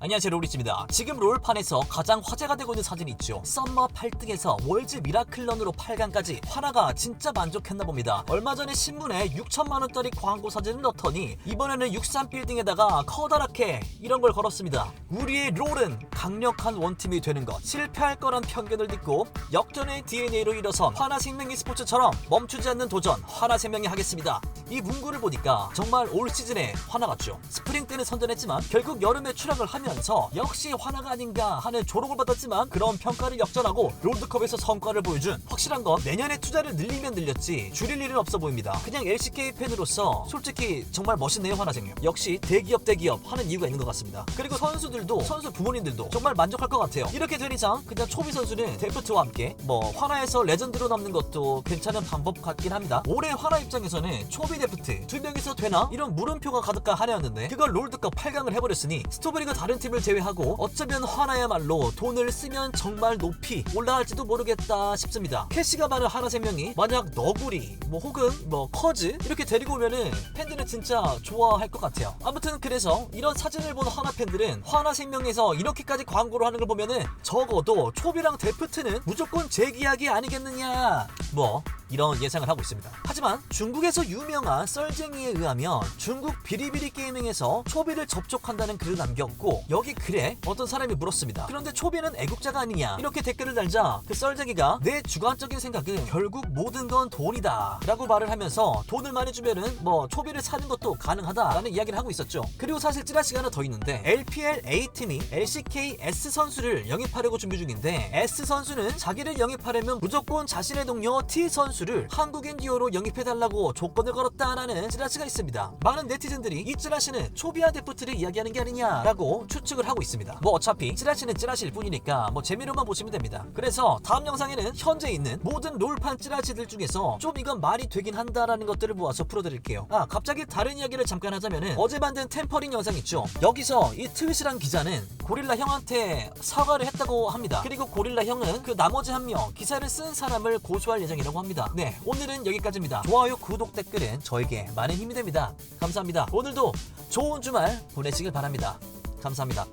안녕하세요 로리입니다. 지금 롤판에서 가장 화제가 되고 있는 사진이 있죠. 썸머 8등에서 월즈 미라클런으로 8강까지 화나가 진짜 만족했나 봅니다. 얼마 전에 신문에 6천만원짜리 광고 사진을 넣더니 이번에는 63빌딩에다가 커다랗게 이런 걸 걸었습니다. 우리의 롤은 강력한 원팀이 되는 것 실패할 거란 편견을 딛고 역전의 DNA로 일어선 화나생명 e스포츠처럼 멈추지 않는 도전 화나생명이 하겠습니다. 이 문구를 보니까 정말 올 시즌에 화나 같죠. 스프링 때는 선전했지만 결국 여름에 추락을 하 면서 역시 화나가 아닌가 하는 조롱을 받았지만 그런 평가를 역전하고 롤드컵에서 성과를 보여준 확실한 건 내년에 투자를 늘리면 늘렸지 줄일 일은 없어 보입니다. 그냥 LCK 팬으로서 솔직히 정말 멋있네요 화나생명 역시 대기업 대기업 하는 이유가 있는 것 같습니다. 그리고 선수들도 선수 부모님들도 정말 만족할 것 같아요. 이렇게 된 이상 그냥 초비 선수는 데프트와 함께 뭐 화나에서 레전드로 남는 것도 괜찮은 방법 같긴 합니다. 올해 화나 입장에서는 초비 데프트 두 명이서 되나? 이런 물음표가 가득한 한 해였는데 그걸 롤드컵 8강을 해버렸으니 스토브리그 다른 팀을 제외하고 어쩌면 화나야말로 돈을 쓰면 정말 높이 올라갈지도 모르겠다 싶습니다. 캐시가 많은 하나생명이 만약 너구리 뭐 혹은 뭐 커즈 이렇게 데리고 오면은 팬들은 진짜 좋아할 것 같아요. 아무튼 그래서 이런 사진을 본 화나 팬들은 화나 생명에서 이렇게까지 광고를 하는 걸 보면은 적어도 초비랑 데프트는 무조건 재계약이 아니겠느냐 뭐 이런 예상을 하고 있습니다. 하지만 중국에서 유명한 썰쟁이에 의하면 중국 비리비리 게이밍에서 초비를 접촉한다는 글을 남겼고 여기 글에 어떤 사람이 물었습니다. 그런데 초비는 애국자가 아니냐 이렇게 댓글을 달자 그 썰쟁이가 내 주관적인 생각은 결국 모든 건 돈이다 라고 말을 하면서 돈을 많이 주면은 뭐 초비를 사는 것도 가능하다라는 이야기를 하고 있었죠. 그리고 사실 찌라시가 하나 더 있는데 LPL A팀이 LCK S 선수를 영입하려고 준비 중인데 S 선수는 자기를 영입하려면 무조건 자신의 동료 T 선수를 한국인 듀오로 영입해달라고 조건을 걸었다라는 찌라시가 있습니다. 많은 네티즌들이 이 찌라시는 초비아 데프트를 이야기하는 게 아니냐라고 추측을 하고 있습니다. 뭐 어차피 찌라시는 찌라시일 뿐이니까 뭐 재미로만 보시면 됩니다. 그래서 다음 영상에는 현재 있는 모든 롤판 찌라시들 중에서 좀 이건 말이 되긴 한다라는 것들을 모아서 풀어드릴게요. 아 갑자기 다른 이야기를 잠깐 하자면은 어제 만든 템퍼링 영상 있죠. 여기서 이 트윗이란 기자는 고릴라 형한테 사과를 했다고 합니다. 그리고 고릴라 형은 그 나머지 한 명 기사를 쓴 사람을 고소할 예정이라고 합니다. 네 오늘은 여기까지입니다. 좋아요 구독 댓글은 저에게 많은 힘이 됩니다. 감사합니다. 오늘도 좋은 주말 보내시길 바랍니다. 감사합니다.